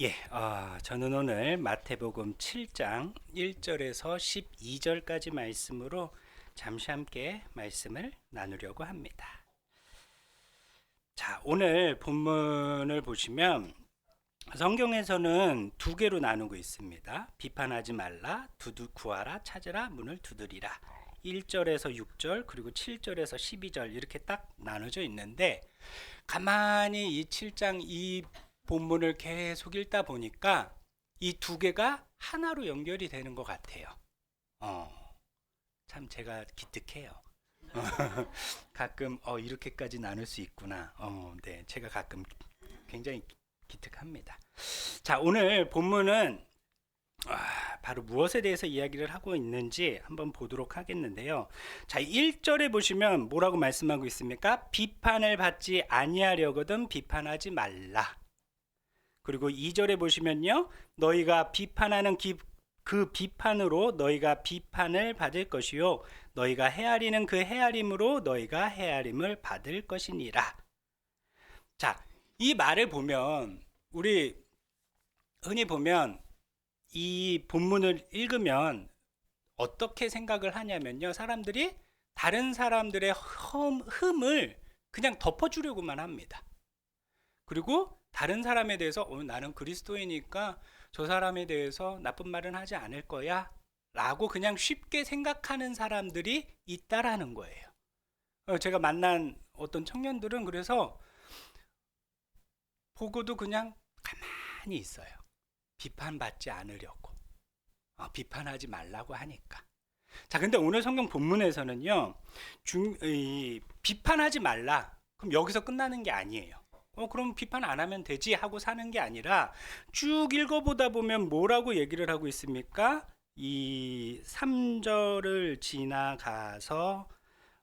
예, 어, 저는 오늘 마태복음 7장 1절에서 12절까지 말씀으로 잠시 함께 말씀을 나누려고 합니다. 자, 오늘 본문을 보시면 성경에서는 두 개로 나누고 있습니다. 비판하지 말라, 두두 구하라, 찾으라, 문을 두드리라. 1절에서 6절 그리고 7절에서 12절 이렇게 딱 나눠져 있는데 가만히 이 7장 이 본문을 계속 읽다 보니까 이 두 개가 하나로 연결이 되는 것 같아요. 어, 참 제가 기특해요. 가끔 어 이렇게까지 나눌 수 있구나. 어, 네, 제가 가끔 굉장히 기특합니다. 자, 오늘 본문은 아, 바로 무엇에 대해서 이야기를 하고 있는지 한번 보도록 하겠는데요. 자, 1절에 보시면 뭐라고 말씀하고 있습니까? 비판을 받지 아니하려거든 비판하지 말라. 그리고 2절에 보시면요. 너희가 비판하는 기, 그 비판으로 너희가 비판을 받을 것이요 너희가 헤아리는 그 헤아림으로 너희가 헤아림을 받을 것이니라. 자, 이 말을 보면 우리 흔히 보면 이 본문을 읽으면 어떻게 생각을 하냐면요. 사람들이 다른 사람들의 흠, 흠을 그냥 덮어주려고만 합니다. 그리고 다른 사람에 대해서 어, 나는 그리스도이니까 저 사람에 대해서 나쁜 말은 하지 않을 거야 라고 그냥 쉽게 생각하는 사람들이 있다라는 거예요. 어, 제가 만난 어떤 청년들은 그래서 보고도 그냥 가만히 있어요. 비판받지 않으려고. 어, 비판하지 말라고 하니까. 자, 근데 오늘 성경 본문에서는요, 중, 이, 비판하지 말라. 그럼 여기서 끝나는 게 아니에요. 어, 그럼 비판 안 하면 되지 하고 사는 게 아니라 쭉 읽어보다 보면 뭐라고 얘기를 하고 있습니까? 이 3절을 지나가서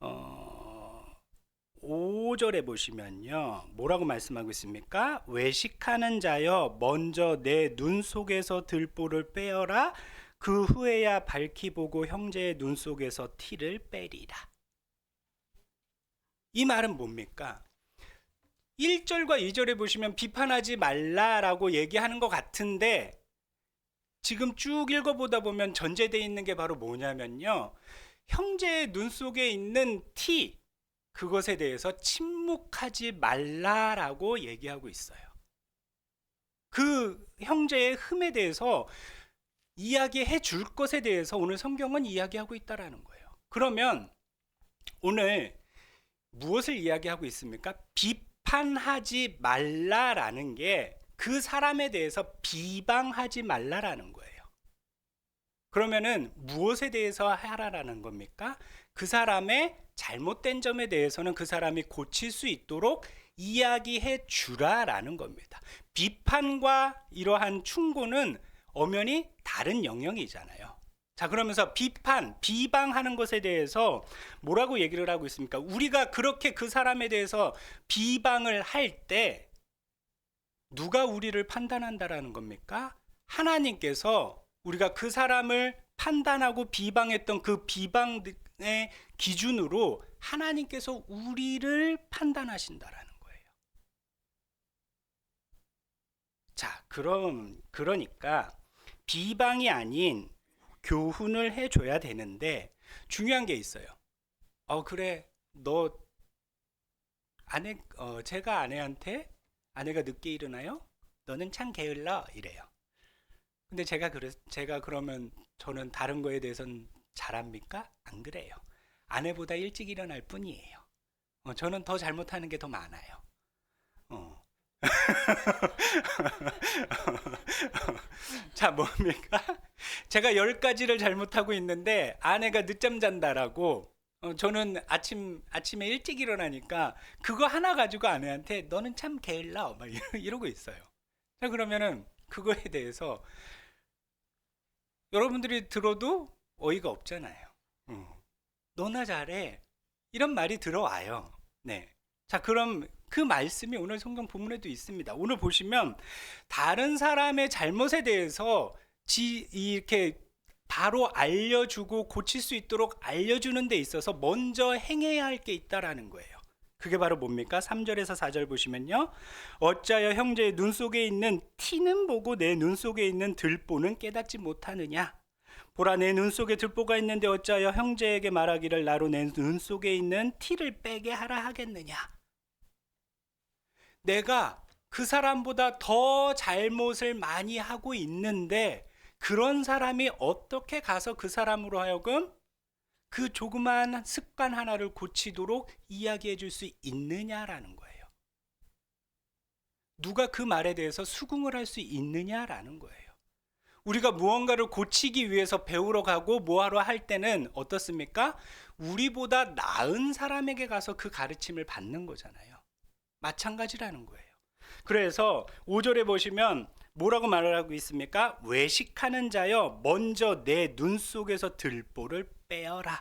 어, 5절에 보시면요. 뭐라고 말씀하고 있습니까? 외식하는 자여 먼저 내 눈 속에서 들보를 빼어라. 그 후에야 밝히 보고 형제의 눈 속에서 티를 빼리라. 이 말은 뭡니까? 1절과 2절에 보시면 비판하지 말라라고 얘기하는 것 같은데 지금 쭉 읽어보다 보면 전제되어 있는 게 바로 뭐냐면요. 형제의 눈 속에 있는 티, 그것에 대해서 침묵하지 말라라고 얘기하고 있어요. 그 형제의 흠에 대해서 이야기해 줄 것에 대해서 오늘 성경은 이야기하고 있다라는 거예요. 그러면 오늘 무엇을 이야기하고 있습니까? 비 판하지 말라라는 게 그 사람에 대해서 비방하지 말라라는 거예요. 그러면은 무엇에 대해서 하라라는 겁니까? 그 사람의 잘못된 점에 대해서는 그 사람이 고칠 수 있도록 이야기해 주라라는 겁니다. 비판과 이러한 충고는 엄연히 다른 영역이잖아요. 자, 그러면서 비판, 비방하는 것에 대해서 뭐라고 얘기를 하고 있습니까? 우리가 그렇게 그 사람에 대해서 비방을 할 때 누가 우리를 판단한다라는 겁니까? 하나님께서 우리가 그 사람을 판단하고 비방했던 그 비방의 기준으로 하나님께서 우리를 판단하신다라는 거예요. 자, 그럼 그러니까 비방이 아닌 교훈을 해줘야 되는데 중요한 게 있어요. 어 그래 너 아내 어 제가 아내한테 아내가 늦게 일어나요? 너는 참 게을러 이래요. 근데 제가 그래 제가 그러면 저는 다른 거에 대해서는 잘합니까? 안 그래요. 아내보다 일찍 일어날 뿐이에요. 어, 저는 더 잘못하는 게 더 많아요. 어. 자, 뭡니까? 제가 열 가지를 잘못하고 있는데 아내가 늦잠 잔다라고 어, 저는 아침 아침에 일찍 일어나니까 그거 하나 가지고 아내한테 너는 참 게을러 막 이러, 이러고 있어요. 자, 그러면은 그거에 대해서 여러분들이 들어도 어이가 없잖아요. 어. 너나 잘해. 이런 말이 들어와요. 네. 자, 그럼 그 말씀이 오늘 성경 본문에도 있습니다. 오늘 보시면 다른 사람의 잘못에 대해서 지, 이렇게 바로 알려주고 고칠 수 있도록 알려주는 데 있어서 먼저 행해야 할 게 있다라는 거예요. 그게 바로 뭡니까? 3절에서 4절 보시면요. 어찌하여 형제의 눈 속에 있는 티는 보고 내 눈 속에 있는 들보는 깨닫지 못하느냐? 보라 내 눈 속에 들보가 있는데 어찌하여 형제에게 말하기를 나로 내 눈 속에 있는 티를 빼게 하라 하겠느냐? 내가 그 사람보다 더 잘못을 많이 하고 있는데 그런 사람이 어떻게 가서 그 사람으로 하여금 그 조그마한 습관 하나를 고치도록 이야기해 줄 수 있느냐라는 거예요. 누가 그 말에 대해서 수긍을 할 수 있느냐라는 거예요. 우리가 무언가를 고치기 위해서 배우러 가고 뭐하러 할 때는 어떻습니까? 우리보다 나은 사람에게 가서 그 가르침을 받는 거잖아요. 마찬가지라는 거예요. 그래서 5절에 보시면 뭐라고 말을 하고 있습니까? 외식하는 자여 먼저 내 눈 속에서 들보를 빼어라.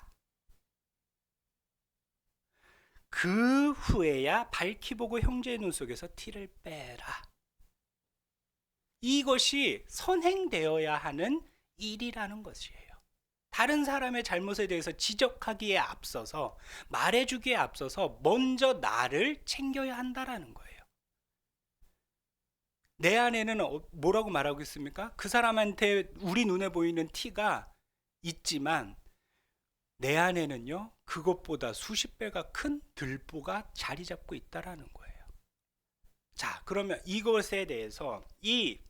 그 후에야 밝히 보고 형제의 눈 속에서 티를 빼라. 이것이 선행되어야 하는 일이라는 것이에요. 다른 사람의 잘못에 대해서 지적하기에 앞서서 말해주기에 앞서서 먼저 나를 챙겨야 한다라는 거예요. 내 안에는 어- 뭐라고 말하고 있습니까? 그 사람한테 우리 눈에 보이는 티가 있지만 내 안에는요 그것보다 수십 배가 큰 들보가 자리 잡고 있다라는 거예요. 자 그러면 이것에 대해서 이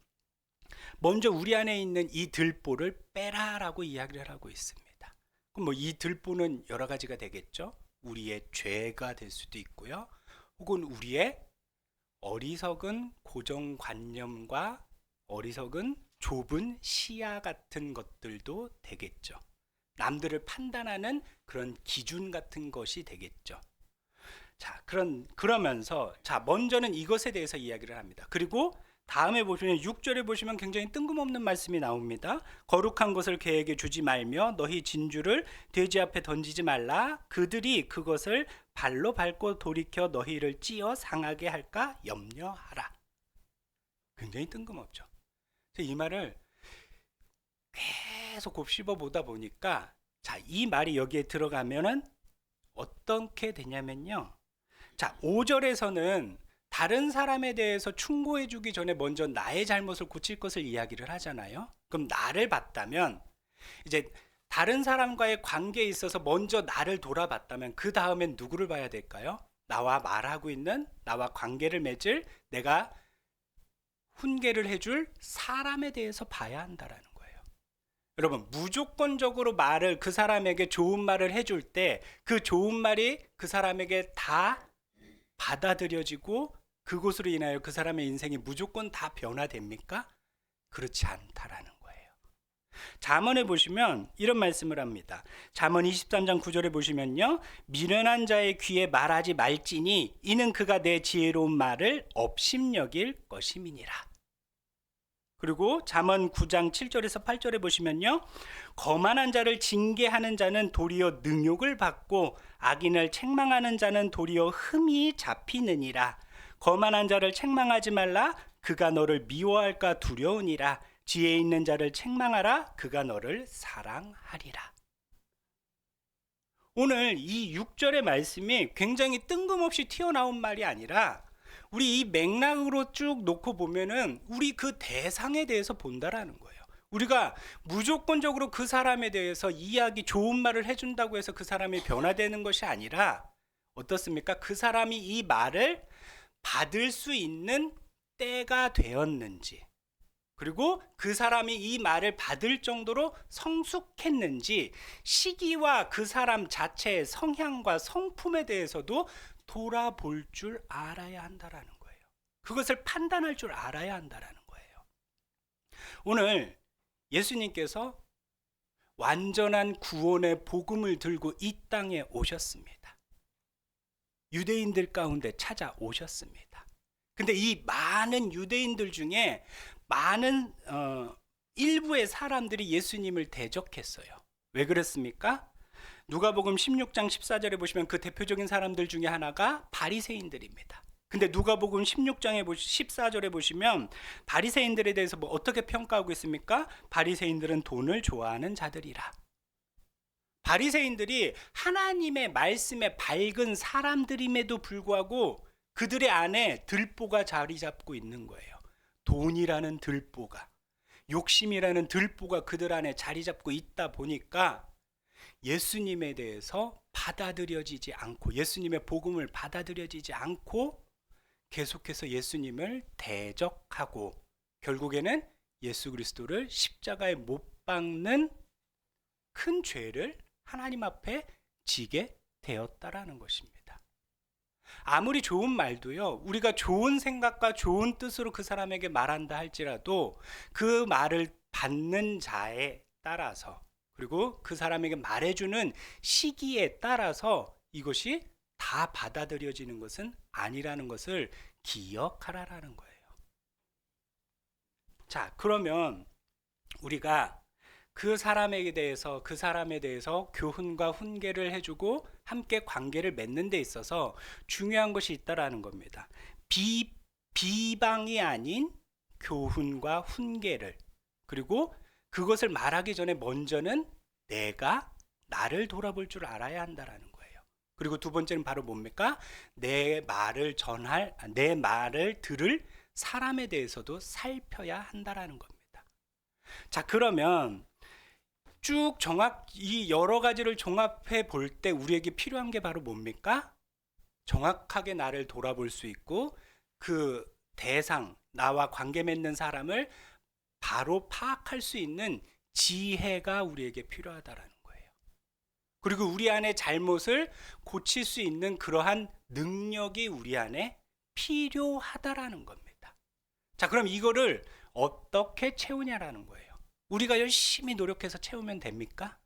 먼저 우리 안에 있는 이 들보를 빼라라고 이야기를 하고 있습니다. 그럼 뭐 이 들보는 여러 가지가 되겠죠. 우리의 죄가 될 수도 있고요. 혹은 우리의 어리석은 고정관념과 어리석은 좁은 시야 같은 것들도 되겠죠. 남들을 판단하는 그런 기준 같은 것이 되겠죠. 자, 그런 그러면서 자, 먼저는 이것에 대해서 이야기를 합니다. 그리고 다음에 보시면 6절에 보시면 굉장히 뜬금없는 말씀이 나옵니다. 거룩한 것을 그에게 주지 말며 너희 진주를 돼지 앞에 던지지 말라. 그들이 그것을 발로 밟고 돌이켜 너희를 찌어 상하게 할까 염려하라. 굉장히 뜬금없죠. 이 말을 계속 곱씹어 보다 보니까 자, 이 말이 여기에 들어가면은 어떻게 되냐면요. 자, 5절에서는 다른 사람에 대해서 충고해 주기 전에 먼저 나의 잘못을 고칠 것을 이야기를 하잖아요. 그럼 나를 봤다면 이제 다른 사람과의 관계에 있어서 먼저 나를 돌아봤다면 그 다음엔 누구를 봐야 될까요? 나와 말하고 있는 나와 관계를 맺을 내가 훈계를 해줄 사람에 대해서 봐야 한다라는 거예요. 여러분 무조건적으로 말을 그 사람에게 좋은 말을 해줄 때 그 좋은 말이 그 사람에게 다 받아들여지고 그것으로 인하여 그 사람의 인생이 무조건 다 변화됩니까? 그렇지 않다라는 거예요. 잠언에 보시면 이런 말씀을 합니다. 잠언 23장 9절에 보시면요. 미련한 자의 귀에 말하지 말지니 이는 그가 내 지혜로운 말을 업심여길 것임이니라. 그리고 잠언 9장 7절에서 8절에 보시면요. 거만한 자를 징계하는 자는 도리어 능욕을 받고 악인을 책망하는 자는 도리어 흠이 잡히느니라. 거만한 자를 책망하지 말라. 그가 너를 미워할까 두려우니라. 지혜 있는 자를 책망하라. 그가 너를 사랑하리라. 오늘 이 6절의 말씀이 굉장히 뜬금없이 튀어나온 말이 아니라 우리 이 맥락으로 쭉 놓고 보면은 우리 그 대상에 대해서 본다라는 거예요. 우리가 무조건적으로 그 사람에 대해서 이야기 좋은 말을 해준다고 해서 그 사람이 변화되는 것이 아니라 어떻습니까? 그 사람이 이 말을 받을 수 있는 때가 되었는지 그리고 그 사람이 이 말을 받을 정도로 성숙했는지 시기와 그 사람 자체의 성향과 성품에 대해서도 돌아볼 줄 알아야 한다라는 거예요. 그것을 판단할 줄 알아야 한다라는 거예요. 오늘 예수님께서 완전한 구원의 복음을 들고 이 땅에 오셨습니다. 유대인들 가운데 찾아오셨습니다. 근데 이 많은 유대인들 중에 많은 어, 일부의 사람들이 예수님을 대적했어요. 왜 그랬습니까? 누가복음 16장 14절에 보시면 그 대표적인 사람들 중에 하나가 바리새인들입니다. 근데 누가복음 16장에 보시 14절에 보시면 바리새인들에 대해서 뭐 어떻게 평가하고 있습니까? 바리새인들은 돈을 좋아하는 자들이라. 바리새인들이 하나님의 말씀에 밝은 사람들임에도 불구하고 그들의 안에 들보가 자리 잡고 있는 거예요. 돈이라는 들보가 욕심이라는 들보가 그들 안에 자리 잡고 있다 보니까 예수님에 대해서 받아들여지지 않고 예수님의 복음을 받아들여지지 않고 계속해서 예수님을 대적하고 결국에는 예수 그리스도를 십자가에 못 박는 큰 죄를 하나님 앞에 지게 되었다라는 것입니다. 아무리 좋은 말도요, 우리가 좋은 생각과 좋은 뜻으로 그 사람에게 말한다 할지라도 그 말을 받는 자에 따라서 그리고 그 사람에게 말해주는 시기에 따라서 이것이 다 받아들여지는 것은 아니라는 것을 기억하라라는 거예요. 자, 그러면 우리가 그 사람에게 대해서 그 사람에 대해서 교훈과 훈계를 해주고 함께 관계를 맺는 데 있어서 중요한 것이 있다라는 겁니다. 비 비방이 아닌 교훈과 훈계를 그리고 그것을 말하기 전에 먼저는 내가 나를 돌아볼 줄 알아야 한다라는 거예요. 그리고 두 번째는 바로 뭡니까? 내 말을 전할 내 말을 들을 사람에 대해서도 살펴야 한다라는 겁니다. 자, 그러면 쭉 정확 이 여러 가지를 종합해 볼 때 우리에게 필요한 게 바로 뭡니까? 정확하게 나를 돌아볼 수 있고 그 대상 나와 관계 맺는 사람을 바로 파악할 수 있는 지혜가 우리에게 필요하다라는 거예요. 그리고 우리 안에 잘못을 고칠 수 있는 그러한 능력이 우리 안에 필요하다라는 겁니다. 자, 그럼 이거를 어떻게 채우냐라는 거예요. 우리가 열심히 노력해서 채우면 됩니까?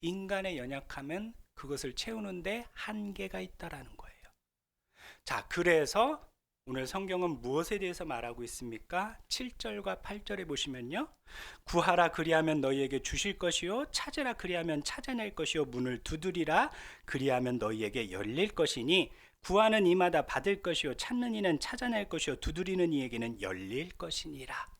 인간의 연약함은 그것을 채우는데 한계가 있다라는 거예요. 자, 그래서 오늘 성경은 무엇에 대해서 말하고 있습니까? 7절과 8절에 보시면요. 구하라 그리하면 너희에게 주실 것이요 찾으라 그리하면 찾아낼 것이요 문을 두드리라 그리하면 너희에게 열릴 것이니 구하는 이마다 받을 것이요 찾는 이는 찾아낼 것이요 두드리는 이에게는 열릴 것이니라.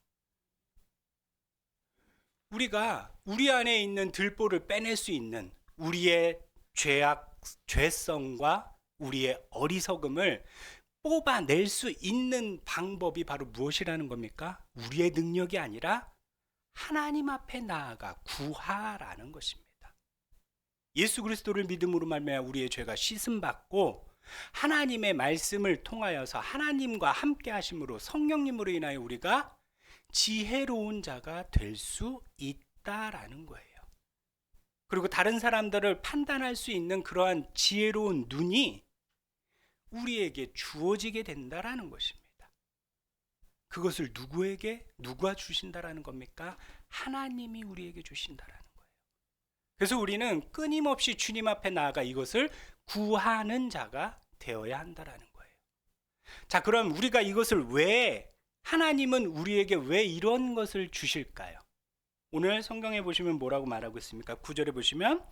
우리가 우리 안에 있는 들보를 빼낼 수 있는 우리의 죄악, 죄성과 우리의 어리석음을 뽑아낼 수 있는 방법이 바로 무엇이라는 겁니까? 우리의 능력이 아니라 하나님 앞에 나아가 구하라는 것입니다. 예수 그리스도를 믿음으로 말미암아 우리의 죄가 씻음 받고 하나님의 말씀을 통하여서 하나님과 함께 하심으로 성령님으로 인하여 우리가 지혜로운 자가 될 수 있다라는 거예요. 그리고 다른 사람들을 판단할 수 있는 그러한 지혜로운 눈이 우리에게 주어지게 된다라는 것입니다. 그것을 누구에게 누가 주신다라는 겁니까? 하나님이 우리에게 주신다라는 거예요. 그래서 우리는 끊임없이 주님 앞에 나아가 이것을 구하는 자가 되어야 한다라는 거예요. 자, 그럼 우리가 이것을 왜 하나님은 우리에게 왜 이런 것을 주실까요? 오늘 성경에 보시면 뭐라고 말하고 있습니까? 구절에 보시면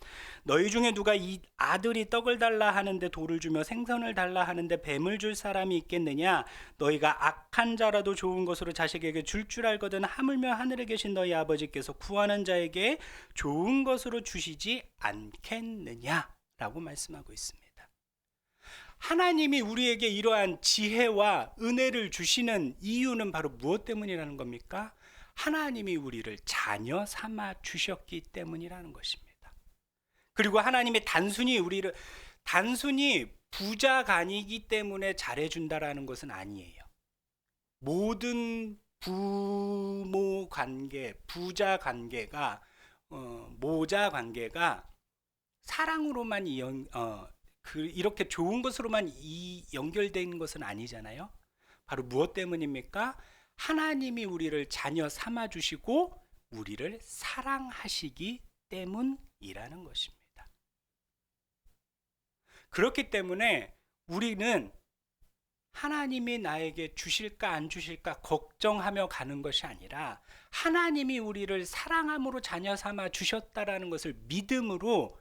너희 중에 누가 이 아들이 떡을 달라 하는데 돌을 주며 생선을 달라 하는데 뱀을 줄 사람이 있겠느냐? 너희가 악한 자라도 좋은 것으로 자식에게 줄줄 알거든 하물며 하늘에 계신 너희 아버지께서 구하는 자에게 좋은 것으로 주시지 않겠느냐라고 말씀하고 있습니다. 하나님이 우리에게 이러한 지혜와 은혜를 주시는 이유는 바로 무엇 때문이라는 겁니까? 하나님이 우리를 자녀 삼아 주셨기 때문이라는 것입니다. 그리고 하나님이 단순히 우리를 단순히 부자간이기 때문에 잘해 준다라는 것은 아니에요. 모든 부모 관계, 부자 관계가 어, 모자 관계가 사랑으로만 이연, 어, 그 이렇게 좋은 것으로만 이 연결된 것은 아니잖아요. 바로 무엇 때문입니까? 하나님이 우리를 자녀 삼아 주시고 우리를 사랑하시기 때문이라는 것입니다. 그렇기 때문에 우리는 하나님이 나에게 주실까 안 주실까 걱정하며 가는 것이 아니라 하나님이 우리를 사랑함으로 자녀 삼아 주셨다라는 것을 믿음으로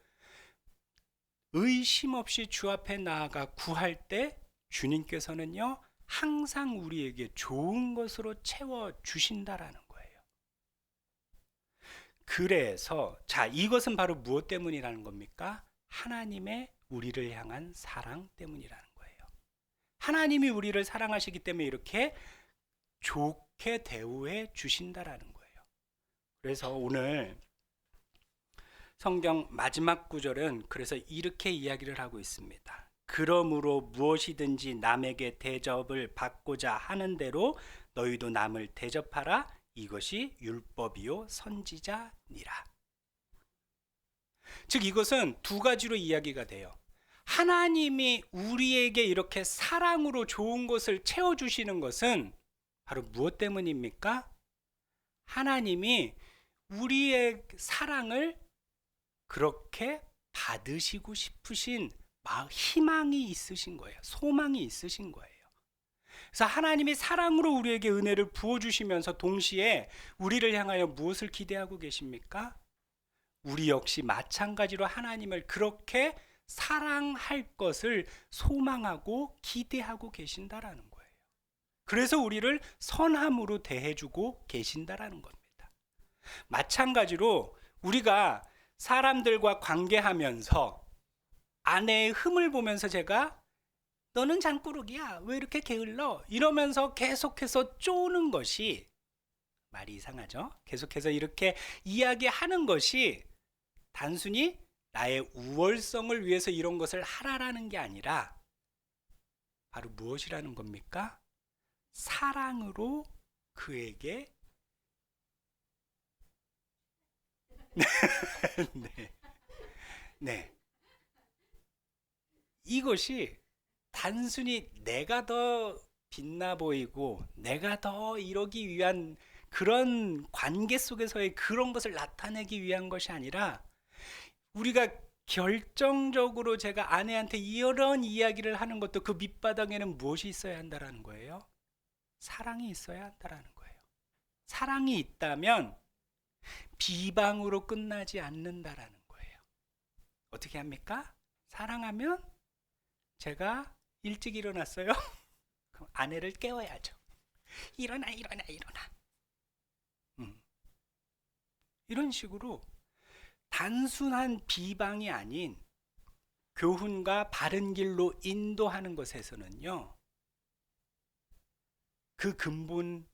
의심 없이 주 앞에 나아가 구할 때 주님께서는요 항상 우리에게 좋은 것으로 채워 주신다라는 거예요. 그래서 자 이것은 바로 무엇 때문이라는 겁니까? 하나님의 우리를 향한 사랑 때문이라는 거예요. 하나님이 우리를 사랑하시기 때문에 이렇게 좋게 대우해 주신다라는 거예요. 그래서 오늘 성경 마지막 구절은 그래서 이렇게 이야기를 하고 있습니다. 그러므로 무엇이든지 남에게 대접을 받고자 하는 대로 너희도 남을 대접하라 이것이 율법이요 선지자니라. 즉 이것은 두 가지로 이야기가 돼요. 하나님이 우리에게 이렇게 사랑으로 좋은 것을 채워 주시는 것은 바로 무엇 때문입니까? 하나님이 우리의 사랑을 그렇게 받으시고 싶으신 마- 희망이 있으신 거예요. 소망이 있으신 거예요. 그래서 하나님이 사랑으로 우리에게 은혜를 부어 주시면서 동시에 우리를 향하여 무엇을 기대하고 계십니까? 우리 역시 마찬가지로 하나님을 그렇게 사랑할 것을 소망하고 기대하고 계신다라는 거예요. 그래서 우리를 선함으로 대해주고 계신다라는 겁니다. 마찬가지로 우리가 사람들과 관계하면서 아내의 흠을 보면서 제가 너는 장꾸러기야. 왜 이렇게 게을러? 이러면서 계속해서 쪼는 것이 말이 이상하죠? 계속해서 이렇게 이야기하는 것이 단순히 나의 우월성을 위해서 이런 것을 하라라는 게 아니라 바로 무엇이라는 겁니까? 사랑으로 그에게 네. 네. 이것이 단순히 내가 더 빛나 보이고 내가 더 이러기 위한 그런 관계 속에서의 그런 것을 나타내기 위한 것이 아니라 우리가 결정적으로 제가 아내한테 이런 이야기를 하는 것도 그 밑바닥에는 무엇이 있어야 한다라는 거예요? 사랑이 있어야 한다라는 거예요. 사랑이 있다면 비방으로 끝나지 않는다라는 거예요. 어떻게 합니까? 사랑하면 제가 일찍 일어났어요. 그럼 아내를 깨워야죠. 일어나, 일어나, 일어나. 음. 이런 식으로 단순한 비방이 아닌 교훈과 바른 길로 인도하는 것에서는요, 그 근본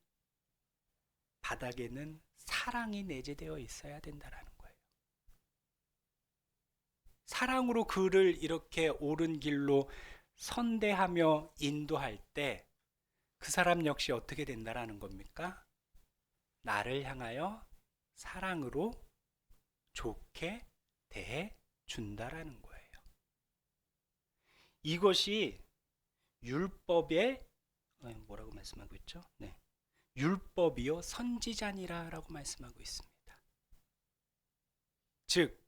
바닥에는 사랑이 내재되어 있어야 된다라는 거예요. 사랑으로 그를 이렇게 옳은 길로 선대하며 인도할 때 그 사람 역시 어떻게 된다라는 겁니까? 나를 향하여 사랑으로 좋게 대해 준다라는 거예요. 이것이 율법의 어, 뭐라고 말씀하고 있죠? 네. 율법이요 선지자니라라고 말씀하고 있습니다. 즉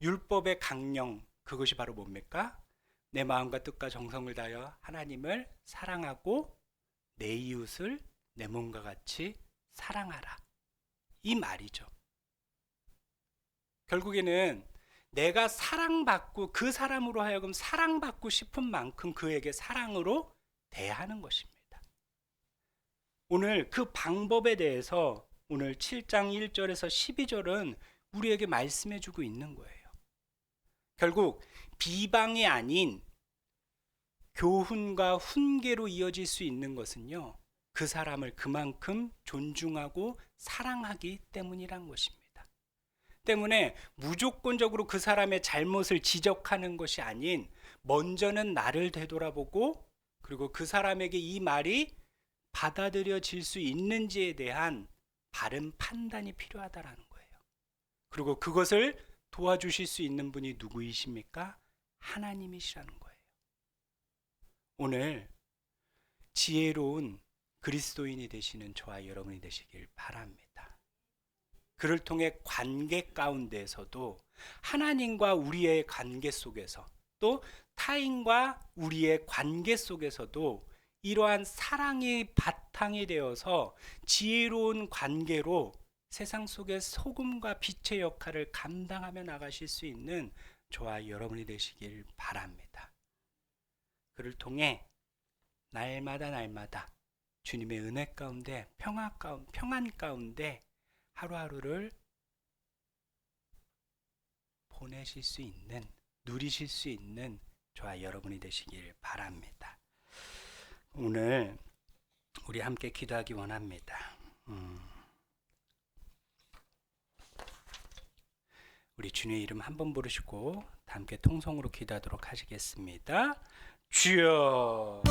율법의 강령 그것이 바로 뭡니까? 내 마음과 뜻과 정성을 다하여 하나님을 사랑하고 내 이웃을 내 몸과 같이 사랑하라. 이 말이죠. 결국에는 내가 사랑받고 그 사람으로 하여금 사랑받고 싶은 만큼 그에게 사랑으로 대하는 것입니다. 오늘 그 방법에 대해서 오늘 7장 1절에서 12절은 우리에게 말씀해 주고 있는 거예요. 결국 비방이 아닌 교훈과 훈계로 이어질 수 있는 것은요. 그 사람을 그만큼 존중하고 사랑하기 때문이란 것입니다. 때문에 무조건적으로 그 사람의 잘못을 지적하는 것이 아닌 먼저는 나를 되돌아보고 그리고 그 사람에게 이 말이 받아들여질 수 있는지에 대한 바른 판단이 필요하다라는 거예요. 그리고 그것을 도와주실 수 있는 분이 누구이십니까? 하나님이시라는 거예요. 오늘 지혜로운 그리스도인이 되시는 저와 여러분이 되시길 바랍니다. 그를 통해 관계 가운데서도 하나님과 우리의 관계 속에서 또 타인과 우리의 관계 속에서도 이러한 사랑이 바탕이 되어서 지혜로운 관계로 세상 속의 소금과 빛의 역할을 감당하며 나가실 수 있는 저와 여러분이 되시길 바랍니다. 그를 통해 날마다 날마다 주님의 은혜 가운데 평화 가운 평안 가운데 하루하루를 보내실 수 있는 누리실 수 있는 저와 여러분이 되시길 바랍니다. 오늘 우리 함께 기도하기 원합니다. 음. 우리 주님의 이름 한 번 부르시고 다 함께 통성으로 기도하도록 하시겠습니다. 주여